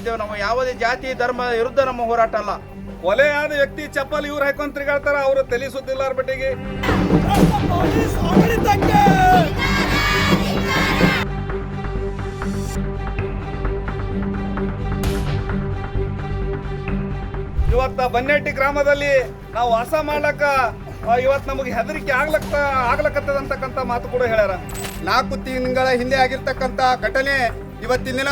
ಮಾಡ್ತಿದ್ದೇವೆ ನಾವು ಯಾವುದೇ ಜಾತಿ, ಧರ್ಮ ವಿರುದ್ಧ ನಮ್ಮ ಹೋರಾಟ ಅಲ್ಲ. ಕೊಲೆಯಾದ ವ್ಯಕ್ತಿ ಚಪ್ಪಲ್ ಇವ್ರು ಹಾಕೊಂಡ್ ತಿರುಗಾಡ್ತಾರ, ಅವರು ತಲೆ ಸುದ್ದಿಲ್ಲಾರ ಬಟ್ಟಿಗೆ. ಇವತ್ತ ಬನ್ನೆಟ್ಟಿ ಗ್ರಾಮದಲ್ಲಿ ನಾವು ವಾಸ ಮಾಡ್ಲಕ್ಕ ಇವತ್ತು ಇವತ್ ನಮಗೆ ಹೆದರಿಕೆ ಆಗ್ಲಕ್ಕ ಆಗ್ಲಕತ್ತದ ಅಂತಕ್ಕಂಥ ಮಾತು ಕೂಡ ಹೇಳ್ಯಾರ. ನಾಲ್ಕು ತಿಂಗಳ ಹಿಂದೆ ಆಗಿರ್ತಕ್ಕಂಥ ಘಟನೆ ಇವತ್ತಿನ ದಿನ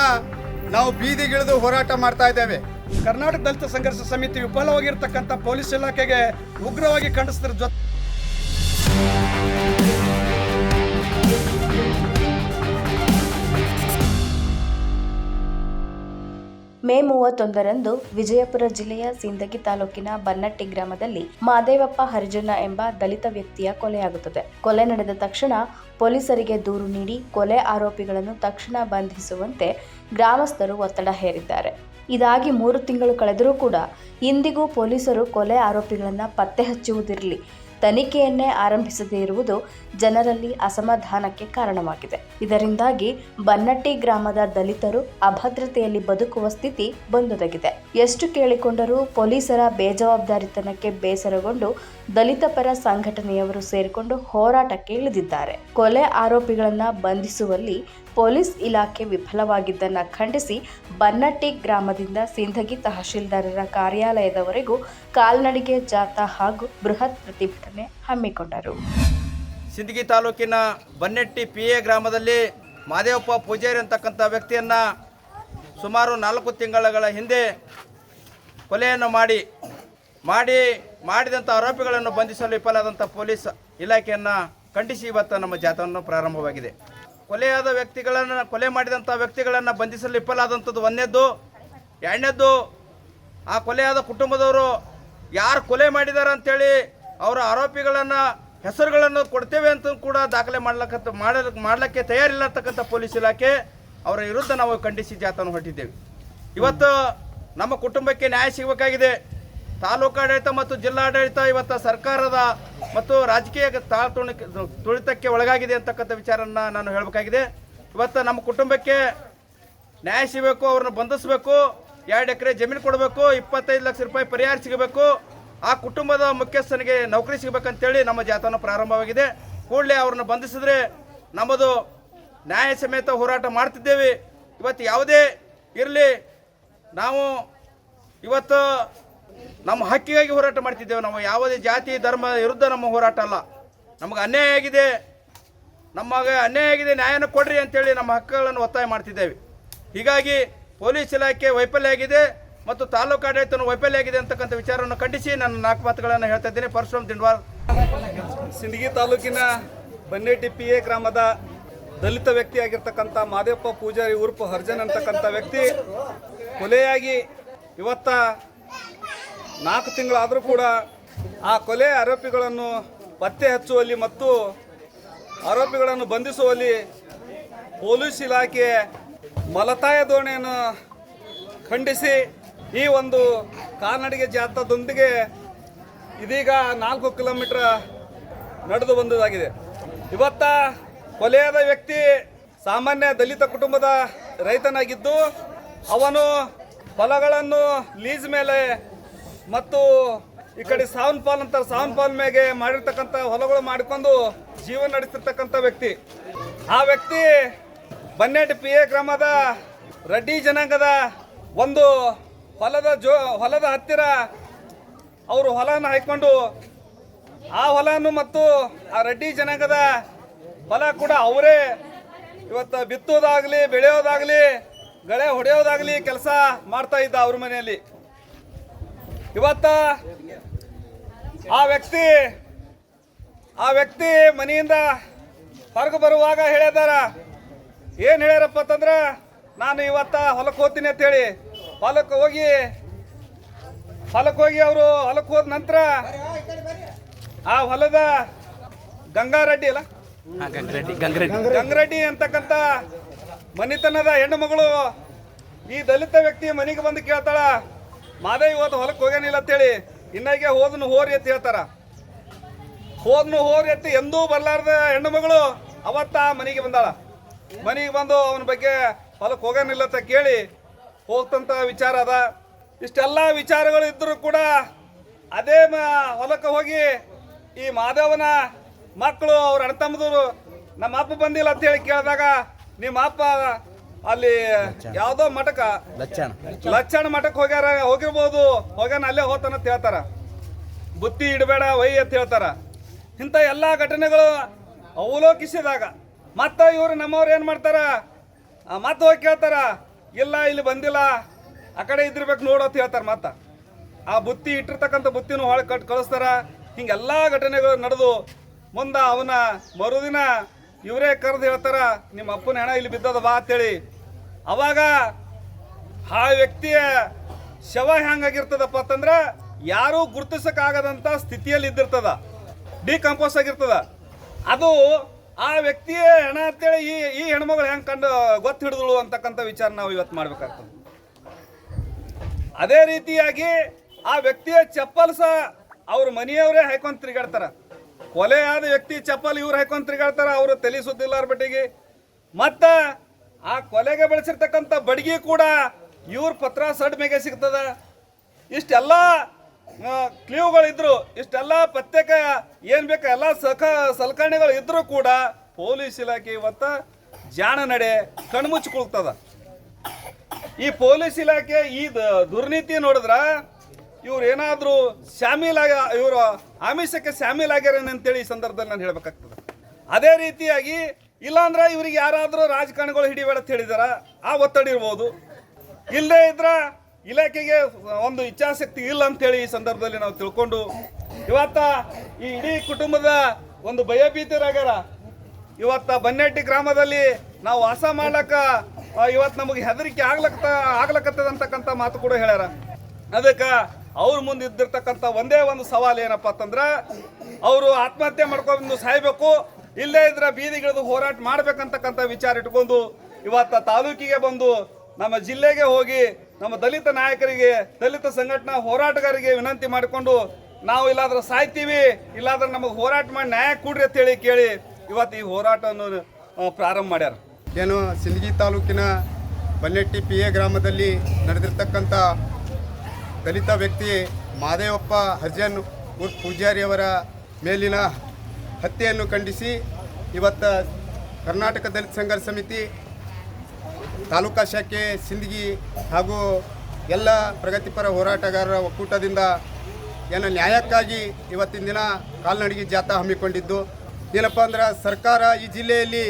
ನಾವು ಬೀದಿಗಿಳಿದು ಹೋರಾಟ ಮಾಡ್ತಾ ಇದ್ದೇವೆ. ಕರ್ನಾಟಕ ದಲಿತ ಸಂಘರ್ಷ ಸಮಿತಿ ವಿಫಲವಾಗಿರ್ತಕ್ಕಂಥ ಪೊಲೀಸ್ ಇಲಾಖೆಗೆ ಉಗ್ರವಾಗಿ ಖಂಡಿಸಿದ್ರ ಜೊತೆ ಮೇ ಮೂವತ್ತೊಂದರಂದು ವಿಜಯಪುರ ಜಿಲ್ಲೆಯ ಸಿಂದಗಿ ತಾಲೂಕಿನ ಬನ್ನಟ್ಟಿ ಗ್ರಾಮದಲ್ಲಿ ಮಾದೇವಪ್ಪ ಹರಿಜನ ಎಂಬ ದಲಿತ ವ್ಯಕ್ತಿಯ ಕೊಲೆಯಾಗುತ್ತದೆ. ಕೊಲೆ ನಡೆದ ತಕ್ಷಣ ಪೊಲೀಸರಿಗೆ ದೂರು ನೀಡಿ ಕೊಲೆ ಆರೋಪಿಗಳನ್ನು ತಕ್ಷಣ ಬಂಧಿಸುವಂತೆ ಗ್ರಾಮಸ್ಥರು ಒತ್ತಡ ಹೇರಿದ್ದಾರೆ. ಇದಾಗಿ ಮೂರು ತಿಂಗಳು ಕಳೆದರೂ ಕೂಡ ಇಂದಿಗೂ ಪೊಲೀಸರು ಕೊಲೆ ಆರೋಪಿಗಳನ್ನು ಪತ್ತೆ ಹಚ್ಚುವುದಿರಲಿ. ತನಿಖೆಯನ್ನೇ ಆರಂಭಿಸದೇ ಇರುವುದು ಜನರಲ್ಲಿ ಅಸಮಾಧಾನಕ್ಕೆ ಕಾರಣವಾಗಿದೆ. ಇದರಿಂದಾಗಿ ಬನ್ನಟ್ಟಿ ಗ್ರಾಮದ ದಲಿತರು ಅಭದ್ರತೆಯಲ್ಲಿ ಬದುಕುವ ಸ್ಥಿತಿ ಬಂದೊದಗಿದೆ. ಎಷ್ಟು ಕೇಳಿಕೊಂಡರೂ ಪೊಲೀಸರ ಬೇಜವಾಬ್ದಾರಿತನಕ್ಕೆ ಬೇಸರಗೊಂಡು ದಲಿತ ಪರ ಸಂಘಟನೆಯವರು ಸೇರಿಕೊಂಡು ಹೋರಾಟಕ್ಕೆ ಇಳಿದಿದ್ದಾರೆ. ಕೊಲೆ ಆರೋಪಿಗಳನ್ನು ಬಂಧಿಸುವಲ್ಲಿ ಪೊಲೀಸ್ ಇಲಾಖೆ ವಿಫಲವಾಗಿದ್ದನ್ನು ಖಂಡಿಸಿ ಬನ್ನಟ್ಟಿ ಗ್ರಾಮದಿಂದ ಸಿಂಧಗಿ ತಹಶೀಲ್ದಾರರ ಕಾರ್ಯಾಲಯದವರೆಗೂ ಕಾಲ್ನಡಿಗೆ ಜಾಥಾ ಹಾಗೂ ಬೃಹತ್ ಪ್ರತಿಭಟನೆ ಹಮ್ಮಿಕೊಂಡರು. ಸಿಂಧಗಿ ತಾಲೂಕಿನ ಬನ್ನಟ್ಟಿ ಪಿ ಎ ಗ್ರಾಮದಲ್ಲಿ ಮಾದೇವಪ್ಪ ಪೂಜಾರಿ ಅಂತಕ್ಕಂಥ ವ್ಯಕ್ತಿಯನ್ನು ಸುಮಾರು ನಾಲ್ಕು ತಿಂಗಳ ಹಿಂದೆ ಕೊಲೆಯನ್ನು ಮಾಡಿ ಮಾಡಿ, ಮಾಡಿದಂಥ ಆರೋಪಿಗಳನ್ನು ಬಂಧಿಸಲು ವಿಫಲಾದಂಥ ಪೊಲೀಸ್ ಇಲಾಖೆಯನ್ನು ಖಂಡಿಸಿ ಇವತ್ತು ನಮ್ಮ ಜಾಥಾವನ್ನು ಪ್ರಾರಂಭವಾಗಿದೆ. ಕೊಲೆಯಾದ ವ್ಯಕ್ತಿಗಳನ್ನು, ಕೊಲೆ ಮಾಡಿದಂಥ ವ್ಯಕ್ತಿಗಳನ್ನು ಬಂಧಿಸಲು ವಿಫಲಾದಂಥದ್ದು ಒಂದನೇದ್ದು ಎರಡನೇದ್ದು, ಆ ಕೊಲೆಯಾದ ಕುಟುಂಬದವರು ಯಾರು ಕೊಲೆ ಮಾಡಿದ್ದಾರೆ ಅಂತೇಳಿ ಅವರ ಆರೋಪಿಗಳನ್ನು, ಹೆಸರುಗಳನ್ನು ಕೊಡ್ತೇವೆ ಅಂತ ಕೂಡ ದಾಖಲೆ ಮಾಡ್ಲಕ್ಕಂತ ಮಾಡಲು, ಮಾಡಲಿಕ್ಕೆ ತಯಾರಿಲ್ಲ ಅಂತಕ್ಕಂಥ ಪೊಲೀಸ್ ಇಲಾಖೆ ಅವರ ವಿರುದ್ಧ ನಾವು ಖಂಡಿಸಿ ಜಾಥಾನ ಹೊರಟಿದ್ದೇವೆ. ಇವತ್ತು ನಮ್ಮ ಕುಟುಂಬಕ್ಕೆ ನ್ಯಾಯ ಸಿಗಬೇಕಾಗಿದೆ. ತಾಲೂಕಾಡಳಿತ ಮತ್ತು ಜಿಲ್ಲಾಡಳಿತ ಇವತ್ತು ಸರ್ಕಾರದ ಮತ್ತು ರಾಜಕೀಯ ತಾಳ್ ತುಳಿತಕ್ಕೆ ಒಳಗಾಗಿದೆ ಅಂತಕ್ಕಂಥ ವಿಚಾರನ ನಾನು ಹೇಳಬೇಕಾಗಿದೆ. ಇವತ್ತು ನಮ್ಮ ಕುಟುಂಬಕ್ಕೆ ನ್ಯಾಯ ಸಿಗಬೇಕು, ಅವ್ರನ್ನ ಬಂಧಿಸಬೇಕು, ಎರಡು ಎಕರೆ ಜಮೀನು ಕೊಡಬೇಕು, ಇಪ್ಪತ್ತೈದು ಲಕ್ಷ ರೂಪಾಯಿ ಪರಿಹಾರ ಸಿಗಬೇಕು. ಆ ಕುಟುಂಬದ ಮುಖ್ಯಸ್ಥನಿಗೆ ನೌಕರಿ ಸಿಗಬೇಕಂತೇಳಿ ನಮ್ಮ ಜಾಥಾನ ಪ್ರಾರಂಭವಾಗಿದೆ. ಕೂಡಲೇ ಅವ್ರನ್ನ ಬಂಧಿಸಿದ್ರೆ ನಮ್ಮದು ನ್ಯಾಯ ಸಮೇತ ಹೋರಾಟ ಮಾಡ್ತಿದ್ದೇವೆ. ಇವತ್ತು ಯಾವುದೇ ಇರಲಿ, ನಾವು ಇವತ್ತು ನಮ್ಮ ಹಕ್ಕಿಗಾಗಿ ಹೋರಾಟ ಮಾಡ್ತಿದ್ದೇವೆ. ನಾವು ಯಾವುದೇ ಜಾತಿ, ಧರ್ಮ ವಿರುದ್ಧ ನಮ್ಮ ಹೋರಾಟ ಅಲ್ಲ. ನಮಗೆ ಅನ್ಯಾಯ ಆಗಿದೆ. ನಮಗೆ ಅನ್ಯಾಯ ಆಗಿದೆ, ನ್ಯಾಯನ ಕೊಡ್ರಿ ಅಂತೇಳಿ ನಮ್ಮ ಹಕ್ಕುಗಳನ್ನು ಒತ್ತಾಯ ಮಾಡ್ತಿದ್ದೇವೆ. ಹೀಗಾಗಿ ಪೊಲೀಸ್ ಇಲಾಖೆ ವೈಫಲ್ಯ ಆಗಿದೆ ಮತ್ತು ತಾಲೂಕು ಆಡಳಿತನ ವೈಫಲ್ಯ ಆಗಿದೆ ಅಂತಕ್ಕಂಥ ವಿಚಾರವನ್ನು ಖಂಡಿಸಿ ನಾನು ನಾಲ್ಕು ಮಾತುಗಳನ್ನು ಹೇಳ್ತಾ ಇದ್ದೀನಿ. ಪರಶುರಾಮ್ ದಿಂಡ್ವಾಲ್. ಸಿಂದಗಿ ತಾಲೂಕಿನ ಬನ್ನೇಟಿ ಎ ಗ್ರಾಮದ ದಲಿತ ವ್ಯಕ್ತಿಯಾಗಿರ್ತಕ್ಕಂಥ ಮಾದೇವಪ್ಪ ಪೂಜಾರಿ ಉರ್ಪು ಹರ್ಜನ್ ಅಂತಕ್ಕಂಥ ವ್ಯಕ್ತಿ ಕೊಲೆಯಾಗಿ ಇವತ್ತ ನಾಲ್ಕು ತಿಂಗಳಾದರೂ ಕೂಡ ಆ ಕೊಲೆ ಆರೋಪಿಗಳನ್ನು ಪತ್ತೆ ಹಚ್ಚುವಲ್ಲಿ ಮತ್ತು ಆರೋಪಿಗಳನ್ನು ಬಂಧಿಸುವಲ್ಲಿ ಪೊಲೀಸ್ ಇಲಾಖೆ ಮಲತಾಯ ಧೋರಣೆಯನ್ನು ಖಂಡಿಸಿ ಈ ಒಂದು ಕಾಲ್ನಡಿಗೆ ಜಾಥಾದೊಂದಿಗೆ ಇದೀಗ ನಾಲ್ಕು ಕಿಲೋಮೀಟರ್ ನಡೆದು ಬಂದದಾಗಿದೆ. ಇವತ್ತ ಕೊಲೆಯಾದ ವ್ಯಕ್ತಿ ಸಾಮಾನ್ಯ ದಲಿತ ಕುಟುಂಬದ ರೈತನಾಗಿದ್ದು ಅವನು ಹೊಲಗಳನ್ನು ಲೀಸ್ ಮೇಲೆ ಮತ್ತು ಈ ಕಡೆ ಸಾವನ್ ಪಾಲ್ ಅಂತಾರೆ. ಸಾವನ್ ಪಾಲ್ ಮೇಲೆ ಮಾಡಿರ್ತಕ್ಕಂಥ ಹೊಲಗಳು ಮಾಡಿಕೊಂಡು ಜೀವನ ನಡೆಸಿರ್ತಕ್ಕಂಥ ವ್ಯಕ್ತಿ. ಆ ವ್ಯಕ್ತಿ ಬನ್ನೇಟ್ ಪಿ ಎ ಗ್ರಾಮದ ರೆಡ್ಡಿ ಜನಾಂಗದ ಒಂದು ಹೊಲದ ಜೋ, ಹೊಲದ ಹತ್ತಿರ ಅವರು ಹೊಲನ ಹಾಯ್ಕೊಂಡು ಆ ಹೊಲನು ಮತ್ತು ಆ ರೆಡ್ಡಿ ಜನಾಂಗದ ಹೊಲ ಕೂಡ ಅವರೇ. ಇವತ್ತು ಬಿತ್ತೋದಾಗಲಿ, ಬೆಳೆಯೋದಾಗಲಿ, ಗಳೆ ಹೊಡೆಯೋದಾಗಲಿ ಕೆಲಸ ಮಾಡ್ತಾ ಇದ್ದ ಅವ್ರ ಮನೆಯಲ್ಲಿ. ಇವತ್ತ ಆ ವ್ಯಕ್ತಿ ಆ ವ್ಯಕ್ತಿ ಮನೆಯಿಂದ ಹೊರಗೆ ಬರುವಾಗ ಹೇಳಿದಾರ ಏನು ಹೇಳ್ಯಾರಪ್ಪ ಅಂತಂದ್ರೆ ನಾನು ಇವತ್ತ ಹೊಲಕ್ಕೆ ಹೋಗ್ತೀನಿ ಅಂತೇಳಿ. ಹೊಲಕ್ಕೆ ಹೋಗಿ ಹೊಲಕ್ಕೆ ಹೋಗಿ ಅವರು ಹೊಲಕ್ಕೆ ಹೋದ ನಂತರ ಆ ಹೊಲದ ಗಂಗಾರೆಡ್ಡಿ ಅಲ್ಲ? ಗಂಗರೆಡ್ಡಿ ಅಂತಕ್ಕಂಥ ಮನಿತನದ ಹೆಣ್ಣು ಮಗಳು ಈ ದಲಿತ ವ್ಯಕ್ತಿ ಮನೆಗೆ ಬಂದು ಕೇಳ್ತಾಳ ಮಾದೇ ಇವತ್ತು ಹೊಲಕ್ಕೆ ಹೋಗ್ಯಾನಿಲ್ಲ ಅಂತೇಳಿ. ಇನ್ನಾಗೆ ಹೋದನು ಹೋರಿ ಅಂತ ಹೇಳ್ತಾರ. ಹೋದ್ನು ಹೋರಿ ಅಂತ ಎಂದೂ ಬರ್ಲಾರ್ದ ಹೆಣ್ಣು ಮಗಳು ಅವತ್ತ ಮನೆಗೆ ಬಂದಾಳ. ಮನೆಗೆ ಬಂದು ಅವನ ಬಗ್ಗೆ ಹೊಲಕ್ಕೆ ಹೋಗ್ಯಾನಿಲ್ಲ ಅಂತ ಕೇಳಿ ಹೋಗ್ತಂತ ವಿಚಾರ ಅದ. ಇಷ್ಟೆಲ್ಲ ವಿಚಾರಗಳು ಇದ್ದರೂ ಕೂಡ ಅದೇ ಹೊಲಕ್ಕೆ ಹೋಗಿ ಈ ಮಾಧವನ ಮಕ್ಕಳು ಅವ್ರ ತಮ್ಮದವರು ನಮ್ಮ ಅಪ್ಪ ಬಂದಿಲ್ಲ ಅಂತ ಹೇಳಿ ಕೇಳಿದಾಗ ನಿಮ್ಮ ಅಪ್ಪ ಅಲ್ಲಿ ಯಾವ್ದೋ ಮಠಕ ಲಕ್ಷಣ ಲಕ್ಷಣ ಮಠಕ್ಕೆ ಹೋಗ್ಯಾರ ಹೋಗಿರ್ಬೋದು. ಹೋಗ್ಯಾನ ಅಲ್ಲೇ ಹೋತನ ಅಂತ ಹೇಳ್ತಾರ. ಬುತ್ತಿ ಇಡಬೇಡ ವೈ ಅಂತ ಹೇಳ್ತಾರ. ಇಂಥ ಎಲ್ಲ ಘಟನೆಗಳು ಅವಲೋಕಿಸಿದಾಗ ಮತ್ತ ಇವರು ನಮ್ಮವ್ರು ಏನು ಮಾಡ್ತಾರ? ಮತ್ತೆ ಹೋಗಿ ಕೇಳ್ತಾರ ಇಲ್ಲ ಇಲ್ಲಿ ಬಂದಿಲ್ಲ ಆ ಕಡೆ ಇದ್ದಿರ್ಬೇಕು ನೋಡು ಅಂತ ಹೇಳ್ತಾರ ಮತ್ತ. ಆ ಬುತ್ತಿ ಇಟ್ಟಿರ್ತಕ್ಕಂಥ ಬುತ್ತಿನೂ ಹೊಳೆ ಕಟ್ ಕಳಿಸ್ತಾರ. ಹಿಂಗೆಲ್ಲ ಘಟನೆಗಳು ನಡೆದು ಮುಂದೆ ಅವನ ಮರುದಿನ ಇವರೇ ಕರೆದು ಹೇಳ್ತಾರ, ನಿಮ್ಮ ಅಪ್ಪನ ಹೆಣ ಇಲ್ಲಿ ಬಿದ್ದದ ಬಾ ಅಂತೇಳಿ. ಅವಾಗ ಆ ವ್ಯಕ್ತಿಯ ಶವ ಹೆಂಗಾಗಿರ್ತದಪ್ಪ ಅಂತಂದ್ರೆ, ಯಾರೂ ಗುರುತಿಸಕಾಗದಂತ ಸ್ಥಿತಿಯಲ್ಲಿ ಇದ್ದಿರ್ತದ ಡಿಕಂಪೋಸ್ ಆಗಿರ್ತದ. ಅದು ಆ ವ್ಯಕ್ತಿಯ ಹೆಣ ಅಂತೇಳಿ ಈ ಈ ಹೆಣ್ಮಗಳು ಹೆಂಗ್ ಕಂಡು, ಗೊತ್ತು ಹಿಡಿದಳು ಅಂತಕ್ಕಂಥ ವಿಚಾರ ನಾವು ಇವತ್ತು ಮಾಡ್ಬೇಕಾಗ್ತದೆ. ಅದೇ ರೀತಿಯಾಗಿ ಆ ವ್ಯಕ್ತಿಯ ಚಪ್ಪಲ್ ಸಹ ಅವ್ರ ಮನೆಯವರೇ ಹಾಕೊಂಡ್ ತಿರುಗಾಡ್ತಾರ. ಕೊಲೆ ಆದ ವ್ಯಕ್ತಿ ಚಪ್ಪಲ್ ಇವ್ರು ಹಾಕೊಂಡ್ ತಿರುಗಾಡ್ತಾರ ಅವರು ತಲೆ ಸುದ್ದಿಲ್ಲಾರ ಬಟ್ಟಿಗೆ. ಮತ್ತ ಆ ಕೊಲೆಗೆ ಬಳಸಿರ್ತಕ್ಕಂಥ ಬಡ್ಗಿ ಕೂಡ ಇವ್ರ ಪತ್ರ ಸಡ್ ಮೇಗೆ ಸಿಗ್ತದ. ಇಷ್ಟೆಲ್ಲ ಕ್ಲೀವ್ಗಳಿದ್ರು ಇಷ್ಟೆಲ್ಲ ಪ್ರತ್ಯೇಕ ಏನ್ ಬೇಕು, ಎಲ್ಲ ಸಖ ಸಲಕರಣೆಗಳು ಇದ್ರೂ ಕೂಡ ಪೊಲೀಸ್ ಇಲಾಖೆ ಇವತ್ತ ಜಾಣ ನಡೆ ಕಣ್ಮುಚ್ಕೊಳ್ತದ. ಈ ಪೊಲೀಸ್ ಇಲಾಖೆ ಈ ದುರ್ನೀತಿ ನೋಡಿದ್ರ ಇವ್ರು ಏನಾದ್ರು ಆಗ ಇವರು ಆಮಿಷಕ್ಕೆ ಶಾಮೀಲಾಗ್ಯಾರೇನೆ ಅಂತೇಳಿ ಈ ಸಂದರ್ಭದಲ್ಲಿ ನಾನು ಹೇಳ್ಬೇಕಾಗ್ತದೆ. ಅದೇ ರೀತಿಯಾಗಿ ಇಲ್ಲಾಂದ್ರೆ ಇವ್ರಿಗೆ ಯಾರಾದರೂ ರಾಜಕಾರಣಿಗಳು ಹಿಡಿಬೇಡ ಅಂತ ಹೇಳಿದಾರ, ಆ ಒತ್ತಡ ಇರ್ಬೋದು. ಇಲ್ಲದೇ ಇದ್ರೆ ಇಲಾಖೆಗೆ ಒಂದು ಇಚ್ಛಾಶಕ್ತಿ ಇಲ್ಲ ಅಂತೇಳಿ ಈ ಸಂದರ್ಭದಲ್ಲಿ ನಾವು ತಿಳ್ಕೊಂಡು, ಇವತ್ತ ಈ ಇಡೀ ಕುಟುಂಬದ ಒಂದು ಭಯಭೀತರಾಗ್ಯಾರ. ಇವತ್ತ ಬನ್ನೆಟ್ಟಿ ಗ್ರಾಮದಲ್ಲಿ ನಾವು ವಾಸ ಮಾಡ್ಲಕ್ಕ ಇವತ್ತು ನಮಗೆ ಹೆದರಿಕೆ ಆಗ್ಲಕ್ಕ ಆಗ್ಲಕ್ಕತ್ತದ ಅಂತಕ್ಕಂಥ ಮಾತು ಕೂಡ ಹೇಳ್ಯಾರ. ಅದಕ್ಕೆ ಅವ್ರ ಮುಂದೆ ಇದ್ದಿರ್ತಕ್ಕಂಥ ಒಂದೇ ಒಂದು ಸವಾಲು ಏನಪ್ಪ ಅಂತಂದ್ರೆ, ಅವರು ಆತ್ಮಹತ್ಯೆ ಮಾಡ್ಕೊಂಡು ಸಾಯ್ಬೇಕು ಇಲ್ಲೇ ಇದ್ರೆ ಬೀದಿಗಿಳಿದು ಹೋರಾಟ ಮಾಡ್ಬೇಕಂತಕ್ಕಂಥ ವಿಚಾರ ಇಟ್ಕೊಂಡು ಇವತ್ತ ತಾಲೂಕಿಗೆ ಬಂದು ನಮ್ಮ ಜಿಲ್ಲೆಗೆ ಹೋಗಿ ನಮ್ಮ ದಲಿತ ನಾಯಕರಿಗೆ, ದಲಿತ ಸಂಘಟನಾ ಹೋರಾಟಗಾರರಿಗೆ ವಿನಂತಿ ಮಾಡಿಕೊಂಡು ನಾವು ಇಲ್ಲಾದ್ರೆ ಸಾಯ್ತೀವಿ, ಇಲ್ಲಾದ್ರೆ ನಮಗೆ ಹೋರಾಟ ಮಾಡಿ ನ್ಯಾಯ ಕೊಡ್ರಿ ಅಂತೇಳಿ ಕೇಳಿ ಇವತ್ತು ಈ ಹೋರಾಟವನ್ನು ಪ್ರಾರಂಭ ಮಾಡ್ಯಾರ. ಏನು ಸಿಂದಗಿ ತಾಲೂಕಿನ ಬನ್ನೆಟ್ಟಿ ಪಿ ಎ ಗ್ರಾಮದಲ್ಲಿ ನಡೆದಿರ್ತಕ್ಕಂಥ ದಲಿತ ವ್ಯಕ್ತಿ ಮಾದೇವಪ್ಪ ಹರ್ಜನ್ ಉರ್ಫ್ ಪೂಜಾರಿಯವರ ಮೇಲಿನ ಹತ್ಯೆಯನ್ನು ಖಂಡಿಸಿ ಇವತ್ತು ಕರ್ನಾಟಕ ದಲಿತ ಸಂಘರ್ಷ ಸಮಿತಿ, ತಾಲೂಕಾ ಶಾಖೆ, ಸಿಂದಗಿ ಹಾಗೂ ಎಲ್ಲ ಪ್ರಗತಿಪರ ಹೋರಾಟಗಾರರ ಒಕ್ಕೂಟದಿಂದ ಏನ ನ್ಯಾಯಕ್ಕಾಗಿ ಇವತ್ತಿನ ದಿನ ಕಾಲ್ನಡಿಗೆ ಜಾಥಾ ಹಮ್ಮಿಕೊಂಡಿದ್ದು. ಏನಪ್ಪ ಅಂದ್ರೆ ಸರ್ಕಾರ ಈ ಜಿಲ್ಲೆಯಲ್ಲಿ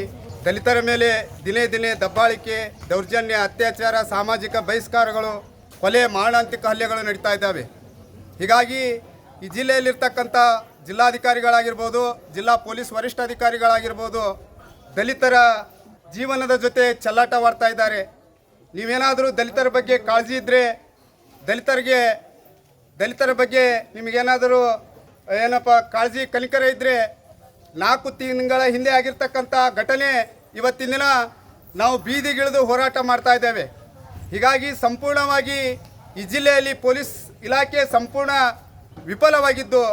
ದಲಿತರ ಮೇಲೆ ದಿನೇ ದಿನೇ ದಬ್ಬಾಳಿಕೆ, ದೌರ್ಜನ್ಯ, ಅತ್ಯಾಚಾರ, ಸಾಮಾಜಿಕ ಬಹಿಷ್ಕಾರಗಳು ಕೊಲೆ ಮಾರಣಾಂತಿಕ ಹಲ್ಲೆಗಳು ನಡೀತಾ ಇದ್ದಾವೆ. ಹೀಗಾಗಿ ಈ ಜಿಲ್ಲೆಯಲ್ಲಿರ್ತಕ್ಕಂಥ ಜಿಲ್ಲಾಧಿಕಾರಿಗಳಾಗಿರ್ಬೋದು, ಜಿಲ್ಲಾ ಪೊಲೀಸ್ ವರಿಷ್ಠಾಧಿಕಾರಿಗಳಾಗಿರ್ಬೋದು ದಲಿತರ ಜೀವನದ ಜೊತೆ ಚೆಲ್ಲಾಟವಾಡ್ತಾ ಇದ್ದಾರೆ. ನೀವೇನಾದರೂ ದಲಿತರ ಬಗ್ಗೆ ಕಾಳಜಿ ಇದ್ದರೆ ದಲಿತರಿಗೆ, ದಲಿತರ ಬಗ್ಗೆ ನಿಮಗೇನಾದರೂ ಏನಪ್ಪ, ಕಾಳಜಿ ಕನಿಕರ ಇದ್ದರೆ ನಾಲ್ಕು ತಿಂಗಳ ಹಿಂದೆ ಆಗಿರ್ತಕ್ಕಂಥ ಘಟನೆ ಇವತ್ತಿನ ದಿನ ನಾವು ಬೀದಿಗಿಳಿದು ಹೋರಾಟ ಮಾಡ್ತಾ ಇದ್ದೇವೆ. ಹೀಗಾಗಿ ಸಂಪೂರ್ಣವಾಗಿ ಈ ಜಿಲ್ಲೆಯಲ್ಲಿ ಪೊಲೀಸ್ ಇಲಾಖೆ ಸಂಪೂರ್ಣ ವಿಫಲವಾಗಿದ್ದು,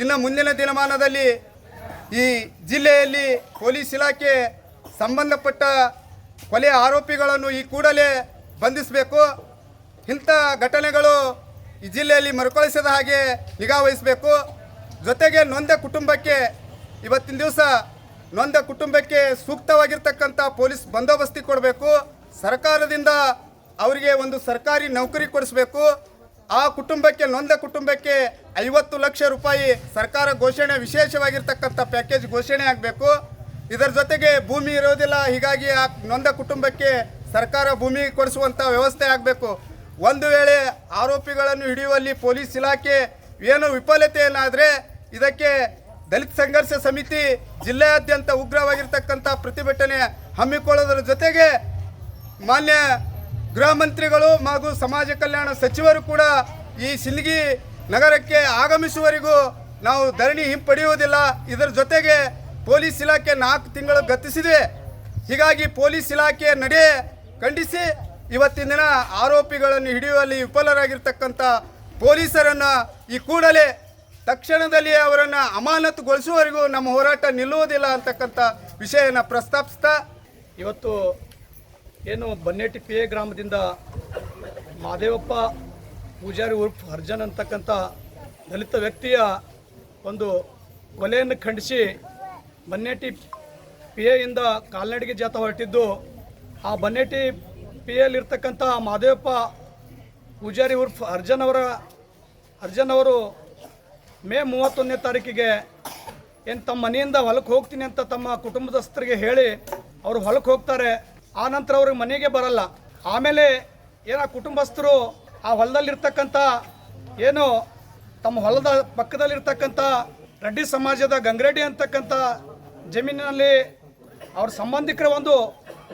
ಇನ್ನು ಮುಂದಿನ ದಿನಮಾನದಲ್ಲಿ ಈ ಜಿಲ್ಲೆಯಲ್ಲಿ ಪೊಲೀಸ್ ಇಲಾಖೆ ಸಂಬಂಧಪಟ್ಟ ಕೊಲೆ ಆರೋಪಿಗಳನ್ನು ಈ ಕೂಡಲೇ ಬಂಧಿಸಬೇಕು. ಇಂಥ ಘಟನೆಗಳು ಈ ಜಿಲ್ಲೆಯಲ್ಲಿ ಮರುಕಳಿಸದ ಹಾಗೆ ನಿಗಾವಹಿಸಬೇಕು ಜೊತೆಗೆ ನೊಂದ ಕುಟುಂಬಕ್ಕೆ ಇವತ್ತಿನ ದಿವಸ ನೊಂದ ಕುಟುಂಬಕ್ಕೆ ಸೂಕ್ತವಾಗಿರ್ತಕ್ಕಂಥ ಪೊಲೀಸ್ ಬಂದೋಬಸ್ತಿ ಕೊಡಬೇಕು. ಸರ್ಕಾರದಿಂದ ಅವರಿಗೆ ಒಂದು ಸರ್ಕಾರಿ ನೌಕರಿ ಕೊಡಿಸ್ಬೇಕು. ಆ ಕುಟುಂಬಕ್ಕೆ, ನೊಂದ ಕುಟುಂಬಕ್ಕೆ ಐವತ್ತು ಲಕ್ಷ ರೂಪಾಯಿ ಸರ್ಕಾರ ಘೋಷಣೆ, ವಿಶೇಷವಾಗಿರ್ತಕ್ಕಂಥ ಪ್ಯಾಕೇಜ್ ಘೋಷಣೆ ಆಗಬೇಕು. ಇದರ ಜೊತೆಗೆ ಭೂಮಿ ಇರೋದಿಲ್ಲ, ಹೀಗಾಗಿ ಆ ನೊಂದ ಕುಟುಂಬಕ್ಕೆ ಸರ್ಕಾರ ಭೂಮಿ ಕೊಡಿಸುವಂಥ ವ್ಯವಸ್ಥೆ ಆಗಬೇಕು. ಒಂದು ವೇಳೆ ಆರೋಪಿಗಳನ್ನು ಹಿಡಿಯುವಲ್ಲಿ ಪೊಲೀಸ್ ಇಲಾಖೆ ಏನು ವಿಫಲತೆಯನ್ನಾದರೆ, ಇದಕ್ಕೆ ದಲಿತ ಸಂಘರ್ಷ ಸಮಿತಿ ಜಿಲ್ಲೆಯಾದ್ಯಂತ ಉಗ್ರವಾಗಿರ್ತಕ್ಕಂಥ ಪ್ರತಿಭಟನೆ ಹಮ್ಮಿಕೊಳ್ಳೋದರ ಜೊತೆಗೆ ಮಾನ್ಯ ಗೃಹ ಮಂತ್ರಿಗಳು ಹಾಗೂ ಸಮಾಜ ಕಲ್ಯಾಣ ಸಚಿವರು ಕೂಡ ಈ ಸಿಲ್ಗಿ ನಗರಕ್ಕೆ ಆಗಮಿಸುವವರೆಗೂ ನಾವು ಧರಣಿ ಹಿಂಪಡೆಯುವುದಿಲ್ಲ. ಇದರ ಜೊತೆಗೆ ಪೊಲೀಸ್ ಇಲಾಖೆ ನಾಲ್ಕು ತಿಂಗಳು ಗತಿಸಿದೆ. ಹೀಗಾಗಿ ಪೊಲೀಸ್ ಇಲಾಖೆ ನಡೆ ಖಂಡಿಸಿ ಇವತ್ತಿನ ದಿನ ಆರೋಪಿಗಳನ್ನು ಹಿಡಿಯುವಲ್ಲಿ ವಿಫಲರಾಗಿರ್ತಕ್ಕಂಥ ಪೊಲೀಸರನ್ನು ಈ ಕೂಡಲೇ ತಕ್ಷಣದಲ್ಲಿ ಅವರನ್ನು ಅಮಾನತುಗೊಳಿಸುವವರೆಗೂ ನಮ್ಮ ಹೋರಾಟ ನಿಲ್ಲುವುದಿಲ್ಲ ಅಂತಕ್ಕಂಥ ವಿಷಯನ ಪ್ರಸ್ತಾಪಿಸ್ತಾ ಇವತ್ತು ಏನು ಬನ್ನೇಟಿ ಪಿ ಎ ಗ್ರಾಮದಿಂದ ಮಾದೇವಪ್ಪ ಪೂಜಾರಿ ಉರ್ಫ್ ಅರ್ಜನ್ ಅಂತಕ್ಕಂಥ ದಲಿತ ವ್ಯಕ್ತಿಯ ಒಂದು ಕೊಲೆಯನ್ನು ಖಂಡಿಸಿ ಬನ್ನೇಟಿ ಪಿ ಎಯಿಂದ ಕಾಲ್ನಡಿಗೆ ಜಾತ ಹೊರಟಿದ್ದು, ಆ ಬನ್ನೇಟಿ ಪಿ ಎಲ್ಲಿರ್ತಕ್ಕಂಥ ಮಾದೇವಪ್ಪ ಪೂಜಾರಿ ಉರ್ಫ್ ಅರ್ಜನ್ ಅವರ, ಅರ್ಜನ್ ಅವರು ಮೇ ಮೂವತ್ತೊಂದನೇ ತಾರೀಕಿಗೆ ಏನು ತಮ್ಮ ಮನೆಯಿಂದ ಹೊಲಕ್ಕೆ ಹೋಗ್ತೀನಿ ಅಂತ ತಮ್ಮ ಕುಟುಂಬದಸ್ಥರಿಗೆ ಹೇಳಿ ಅವರು ಹೊಲಕ್ಕೆ ಹೋಗ್ತಾರೆ. ಆ ನಂತರ ಅವ್ರಿಗೆ ಮನೆಗೆ ಬರಲ್ಲ. ಆಮೇಲೆ ಏನೋ ಕುಟುಂಬಸ್ಥರು ಆ ಹೊಲದಲ್ಲಿರ್ತಕ್ಕಂಥ ಏನು ತಮ್ಮ ಹೊಲದ ಪಕ್ಕದಲ್ಲಿರ್ತಕ್ಕಂಥ ರೆಡ್ಡಿ ಸಮಾಜದ ಗಂಗ್ರೆಡ್ಡಿ ಅಂತಕ್ಕಂಥ ಜಮೀನಿನಲ್ಲಿ ಅವ್ರ ಸಂಬಂಧಿಕರ ಒಂದು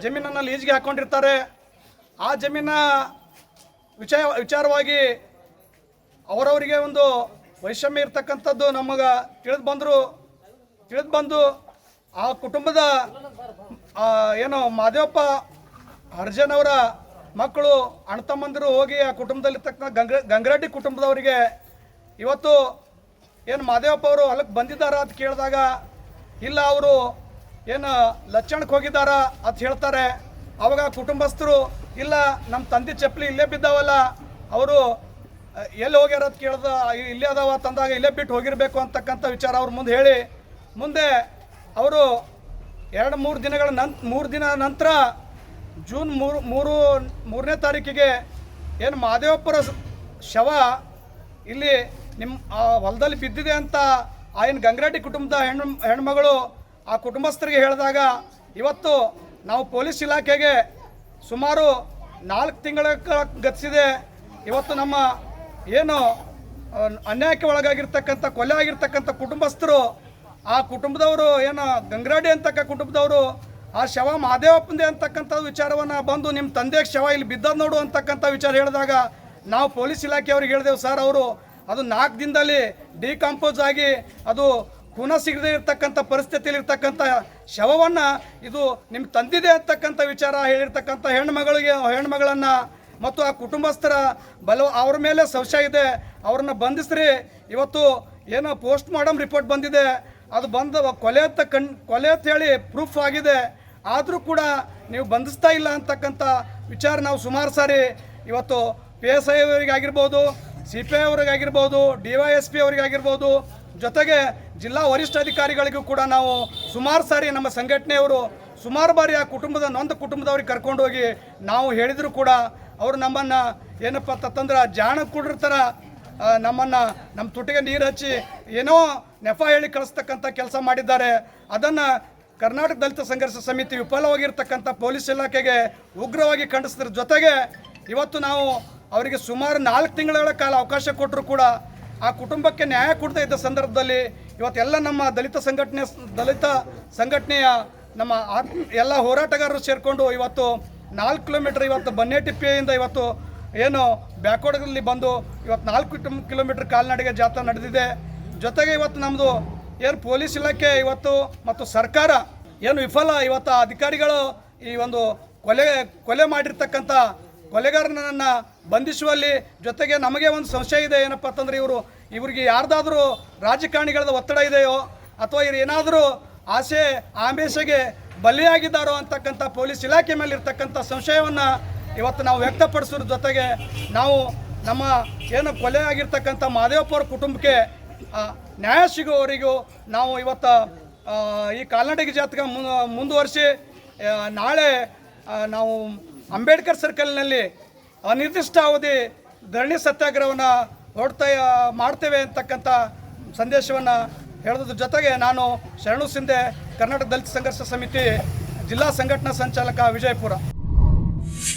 ಜಮೀನನ್ನು ಲೀಜ್ಗೆ ಹಾಕ್ಕೊಂಡಿರ್ತಾರೆ ಆ ಜಮೀನ ವಿಚಾರ ವಿಚಾರವಾಗಿ ಅವರವರಿಗೆ ಒಂದು ವೈಷಮ್ಯ ಇರ್ತಕ್ಕಂಥದ್ದು ನಮಗೆ ತಿಳಿದು ಬಂದರು. ತಿಳಿದು ಬಂದು ಆ ಕುಟುಂಬದ ಏನು ಮಾದೇವಪ್ಪ ಅರ್ಜನ್ ಅವರ ಮಕ್ಕಳು, ಅಣ್ಣ ತಮ್ಮಂದಿರು ಹೋಗಿ ಆ ಕುಟುಂಬದಲ್ಲಿರ್ತಕ್ಕಂಥ ಗಂಗ ಗಂಗರೆಡ್ಡಿ ಕುಟುಂಬದವರಿಗೆ ಇವತ್ತು ಏನು ಮಾದೇವಪ್ಪ ಅವರು ಹೊಲಕ್ಕೆ ಬಂದಿದ್ದಾರಾ ಅಂತ ಕೇಳಿದಾಗ, ಇಲ್ಲ ಅವರು ಏನು ಲಚ್ಚಣಕ್ಕೆ ಹೋಗಿದ್ದಾರಾ ಅಂತ ಹೇಳ್ತಾರೆ. ಅವಾಗ ಕುಟುಂಬಸ್ಥರು, ಇಲ್ಲ ನಮ್ಮ ತಂದೆ ಚಪ್ಪಲಿ ಇಲ್ಲೇ ಬಿದ್ದಾವಲ್ಲ, ಅವರು ಎಲ್ಲಿ ಹೋಗ್ಯಾರ ಅಂತ ಕೇಳ್ದ, ಇಲ್ಲೇ ಅದಾವ ತಂದಾಗ ಇಲ್ಲೇ ಬಿಟ್ಟು ಹೋಗಿರಬೇಕು ಅಂತಕ್ಕಂಥ ವಿಚಾರ ಅವ್ರ ಮುಂದೆ ಹೇಳಿ, ಮುಂದೆ ಅವರು ಎರಡು ಮೂರು ದಿನಗಳ ನಂತ ಮೂರು ದಿನ ನಂತರ ಜೂನ್ ಮೂರು ಮೂರು, ಮೂರನೇ ತಾರೀಕಿಗೆ ಏನು ಮಹದೇವಪ್ಪರ ಶವ ಇಲ್ಲಿ ನಿಮ್ಮ ಆ ಹೊಲದಲ್ಲಿ ಬಿದ್ದಿದೆ ಅಂತ ಆ ಏನು ಗಂಗರೆಡ್ಡಿ ಕುಟುಂಬದ ಹೆಣ್ಣು, ಹೆಣ್ಮಗಳು ಆ ಕುಟುಂಬಸ್ಥರಿಗೆ ಹೇಳಿದಾಗ ಇವತ್ತು ನಾವು ಪೊಲೀಸ್ ಇಲಾಖೆಗೆ ಸುಮಾರು ನಾಲ್ಕು ತಿಂಗಳ ಗತಿಸಿದೆ. ಇವತ್ತು ನಮ್ಮ ಏನು ಅನ್ಯಾಯಕ್ಕೆ ಒಳಗಾಗಿರ್ತಕ್ಕಂಥ, ಕೊಲೆ ಆಗಿರ್ತಕ್ಕಂಥ ಕುಟುಂಬಸ್ಥರು ಆ ಕುಟುಂಬದವರು ಏನು ಗಂಗರಾಡಿ ಅಂತಕ್ಕ ಕುಟುಂಬದವರು, ಆ ಶವ ಮಹಾದೇವಪ್ಪಂದೆ ಅಂತಕ್ಕಂಥ ವಿಚಾರವನ್ನು ಬಂದು ನಿಮ್ಮ ತಂದೆ ಶವ ಇಲ್ಲಿ ಬಿದ್ದದ್ದು ನೋಡು ಅಂತಕ್ಕಂಥ ವಿಚಾರ ಹೇಳಿದಾಗ ನಾವು ಪೊಲೀಸ್ ಇಲಾಖೆಯವ್ರಿಗೆ ಹೇಳಿದೆವು, ಸರ್ ಅವರು, ಅದು ನಾಲ್ಕು ದಿನದಲ್ಲಿ ಡಿಕಂಪೋಸ್ ಆಗಿ ಅದು ಖುನ ಸಿಗದೆ ಇರತಕ್ಕಂಥ ಪರಿಸ್ಥಿತಿಯಲ್ಲಿ ಇರ್ತಕ್ಕಂಥ ಶವವನ್ನು ಇದು ನಿಮ್ಮ ತಂದಿದೆ ಅಂತಕ್ಕಂಥ ವಿಚಾರ ಹೇಳಿರ್ತಕ್ಕಂಥ ಹೆಣ್ಮಗಳಿಗೆ, ಹೆಣ್ಮಗಳನ್ನು ಮತ್ತು ಆ ಕುಟುಂಬಸ್ಥರ ಬಲ ಅವ್ರ ಮೇಲೆ ಸಂಶಯ ಇದೆ, ಅವ್ರನ್ನ ಬಂಧಿಸ್ರಿ. ಇವತ್ತು ಏನೋ ಪೋಸ್ಟ್ ಮಾರ್ಟಮ್ ರಿಪೋರ್ಟ್ ಬಂದಿದೆ ಅದು ಬಂದ ಕೊಲೆ ಅಂತ ಕಣ್ ಕೊಲೆ ಅಂತ ಹೇಳಿ ಪ್ರೂಫ್ ಆಗಿದೆ. ಆದರೂ ಕೂಡ ನೀವು ಬಂಧಿಸ್ತಾ ಇಲ್ಲ ಅಂತಕ್ಕಂಥ ವಿಚಾರ ನಾವು ಸುಮಾರು ಸಾರಿ ಇವತ್ತು ಪಿ ಎಸ್ ಐ ಅವರಿಗಾಗಿರ್ಬೋದು ಸಿ ಪಿ ಐ ಅವರಿಗಾಗಿರ್ಬೋದು ಡಿ ವೈ ಎಸ್ ಪಿ ಅವರಿಗಾಗಿರ್ಬೋದು ಜೊತೆಗೆ ಜಿಲ್ಲಾ ವರಿಷ್ಠ ಅಧಿಕಾರಿಗಳಿಗೂ ಕೂಡ ನಾವು ಸುಮಾರು ಸಾರಿ ನಮ್ಮ ಸಂಘಟನೆಯವರು ಸುಮಾರು ಬಾರಿ ಆ ಕುಟುಂಬದ ನೊಂದ ಕುಟುಂಬದವ್ರಿಗೆ ಕರ್ಕೊಂಡು ಹೋಗಿ ನಾವು ಹೇಳಿದರೂ ಕೂಡ ಅವರು ನಮ್ಮನ್ನು ಏನಪ್ಪ ಅಂತಂದ್ರೆ ಜಾಣ ಕುಡ್ರ ಥರ ಆ, ನಮ್ಮನ್ನು ನಮ್ಮ ತುಟಿಗೆ ನೀರು ಹಚ್ಚಿ ಏನೋ ನೆಫ ಹೇಳಿ ಕಳಿಸ್ತಕ್ಕಂಥ ಕೆಲಸ ಮಾಡಿದ್ದಾರೆ. ಅದನ್ನು ಕರ್ನಾಟಕ ದಲಿತ ಸಂಘರ್ಷ ಸಮಿತಿ ವಿಫಲವಾಗಿರ್ತಕ್ಕಂಥ ಪೊಲೀಸ್ ಇಲಾಖೆಗೆ ಉಗ್ರವಾಗಿ ಖಂಡಿಸಿದ್ರ ಜೊತೆಗೆ ಇವತ್ತು ನಾವು ಅವರಿಗೆ ಸುಮಾರು ನಾಲ್ಕು ತಿಂಗಳ ಕಾಲ ಅವಕಾಶ ಕೊಟ್ಟರು ಕೂಡ ಆ ಕುಟುಂಬಕ್ಕೆ ನ್ಯಾಯ ಕೊಡದೇ ಇದ್ದ ಸಂದರ್ಭದಲ್ಲಿ ಇವತ್ತೆಲ್ಲ ನಮ್ಮ ದಲಿತ ಸಂಘಟನೆ, ದಲಿತ ಸಂಘಟನೆಯ ನಮ್ಮ ಆತ್ಮ ಎಲ್ಲ ಹೋರಾಟಗಾರರು ಸೇರಿಕೊಂಡು ಇವತ್ತು ನಾಲ್ಕು ಕಿಲೋಮೀಟರ್ ಇವತ್ತು ಬನ್ನೆಟಿಪ್ಪೆಯಿಂದ ಇವತ್ತು ಏನು ಬ್ಯಾಕ್ವರ್ಡ್ಗಳಲ್ಲಿ ಬಂದು ಇವತ್ತು ನಾಲ್ಕು ಕಿಲೋಮೀಟ್ರ್ ಕಾಲ್ನಡಿಗೆ ಜಾಥಾ ನಡೆದಿದೆ. ಜೊತೆಗೆ ಇವತ್ತು ನಮ್ಮದು ಏನು ಪೊಲೀಸ್ ಇಲಾಖೆ ಇವತ್ತು ಮತ್ತು ಸರ್ಕಾರ ಏನು ವಿಫಲ ಇವತ್ತು ಅಧಿಕಾರಿಗಳು ಈ ಒಂದು ಕೊಲೆ ಕೊಲೆ ಮಾಡಿರ್ತಕ್ಕಂಥ ಕೊಲೆಗಾರನನ್ನು ಬಂಧಿಸುವಲ್ಲಿ ಜೊತೆಗೆ ನಮಗೆ ಒಂದು ಸಂಶಯ ಇದೆ. ಏನಪ್ಪ ಅಂತಂದರೆ ಇವರು ಇವರಿಗೆ ಯಾರ್ದಾದರೂ ರಾಜಕಾರಣಿಗಳದ ಒತ್ತಡ ಇದೆಯೋ ಅಥವಾ ಇವ್ರು ಏನಾದರೂ ಆಸೆ ಆಮೇಷೆಗೆ ಬಲಿಯಾಗಿದ್ದಾರೋ ಅಂತಕ್ಕಂಥ ಪೊಲೀಸ್ ಇಲಾಖೆ ಮೇಲೆ ಇರ್ತಕ್ಕಂಥ ಸಂಶಯವನ್ನು ಇವತ್ತು ನಾವು ವ್ಯಕ್ತಪಡಿಸೋದ್ರ ಜೊತೆಗೆ ನಾವು ನಮ್ಮ ಏನು ಕೊಲೆ ಆಗಿರ್ತಕ್ಕಂಥ ಮಾದೇವಪ್ಪ ಅವ್ರ ಕುಟುಂಬಕ್ಕೆ ನ್ಯಾಯ ಸಿಗೋವರೆಗೂ ನಾವು ಇವತ್ತು ಈ ಕಾಲ್ನಡಿಗೆ ಜಾತಕ ಮು- ಮುಂದುವರಿಸಿ ನಾಳೆ ನಾವು ಅಂಬೇಡ್ಕರ್ ಸರ್ಕಲ್ನಲ್ಲಿ ಅನಿರ್ದಿಷ್ಟ ಅವಧಿ ಧರಣಿ ಸತ್ಯಾಗ್ರಹವನ್ನು ಹೊಡ್ತಾ ಮಾಡ್ತೇವೆ ಅಂತಕ್ಕಂಥ ಸಂದೇಶವನ್ನು ಹೇಳೋದ್ರ ಜೊತೆಗೆ ನಾನು ಶರಣು ಸಿಂಧೆ ಕರ್ನಾಟಕ ದಲಿತ ಸಂಘರ್ಷ ಸಮಿತಿ ಜಿಲ್ಲಾ ಸಂಘಟನಾ ಸಂಚಾಲಕ ವಿಜಯಪುರ.